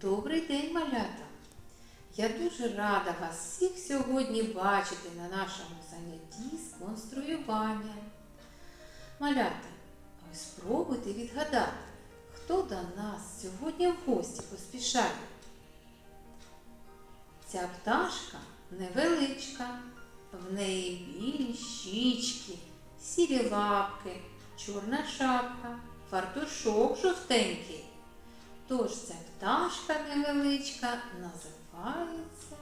Добрий день, малята! Я дуже рада вас всіх сьогодні бачити на нашому занятті з конструювання. Малята, ви спробуйте відгадати, хто до нас сьогодні в гості поспішає. Ця пташка невеличка, в неї білі щічки, сірі лапки, чорна шапка, фартушок жовтенький. Тож ця пташка невеличка називається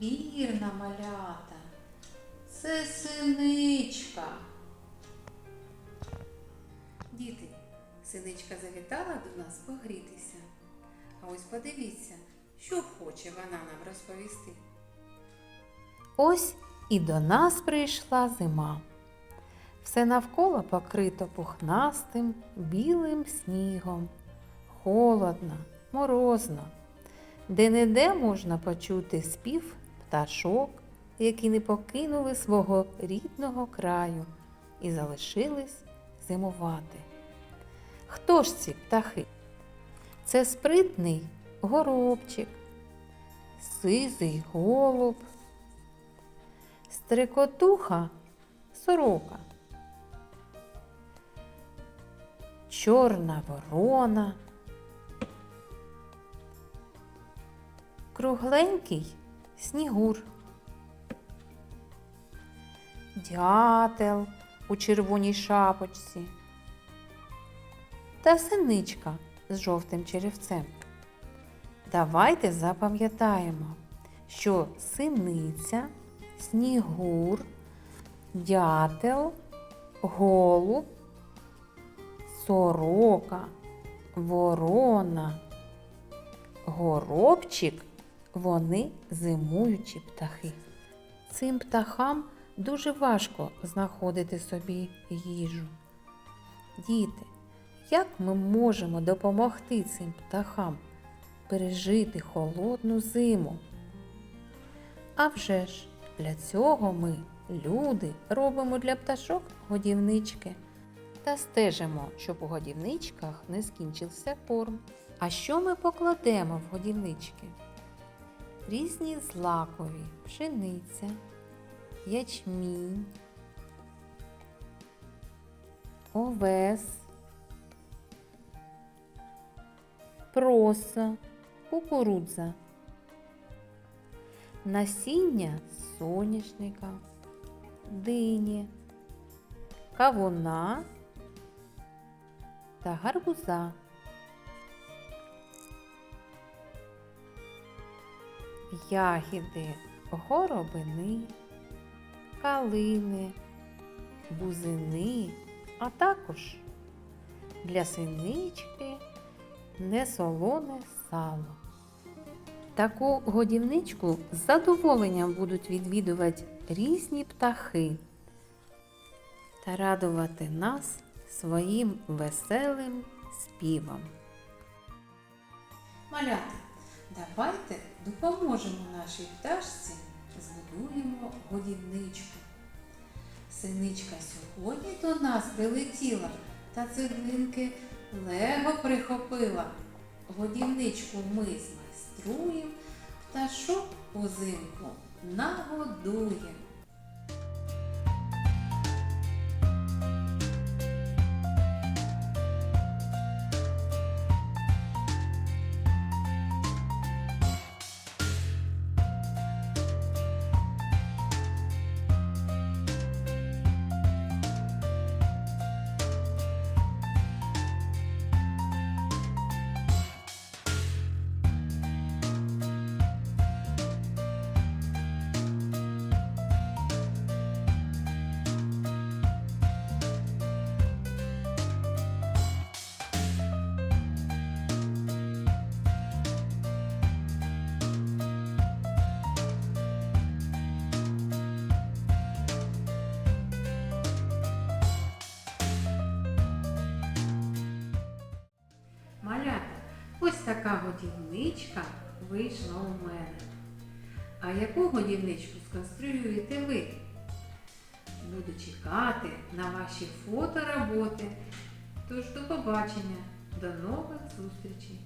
вірна малята. Це синичка. Діти, синичка завітала до нас погрітися. А ось подивіться, що хоче вона нам розповісти. Ось і до нас прийшла зима. Все навколо покрито пухнастим білим снігом. Холодно, морозно. Де-не-де можна почути спів пташок, які не покинули свого рідного краю і залишились зимувати. Хто ж ці птахи? Це спритний горобчик, сизий голуб, стрекотуха сорока. чорна ворона, кругленький снігур, дятел у червоній шапочці та синичка з жовтим черевцем. Давайте запам'ятаємо, що синиця, снігур, дятел, голуб сорока, ворона, горобчик вони зимуючі птахи. Цим птахам дуже важко знаходити собі їжу. Діти, як ми можемо допомогти цим птахам пережити холодну зиму? А вже ж для цього ми, люди, робимо для пташок годівнички та стежимо, щоб у годівничках не скінчився корм. А що ми покладемо в годівнички? Різні злакові, пшениця, ячмінь, овес, проса, кукурудза, насіння соняшника, дині, кавуна та гарбуза. Ягіди горобини, калини, бузини, а також для синички несолоне сало. Таку годівничку з задоволенням будуть відвідувати різні птахи та радувати нас своїм веселим співом. Малята, давайте допоможемо нашій пташці, збудуємо годівничку. Синичка сьогодні до нас прилетіла та цеглинки лего прихопила. Годівничку ми змайструємо, пташок узимку нагодуємо. Така годівничка вийшла у мене. А яку годівничку сконструюєте ви? Буду чекати на ваші фотороботи. Тож до побачення, до нових зустрічей!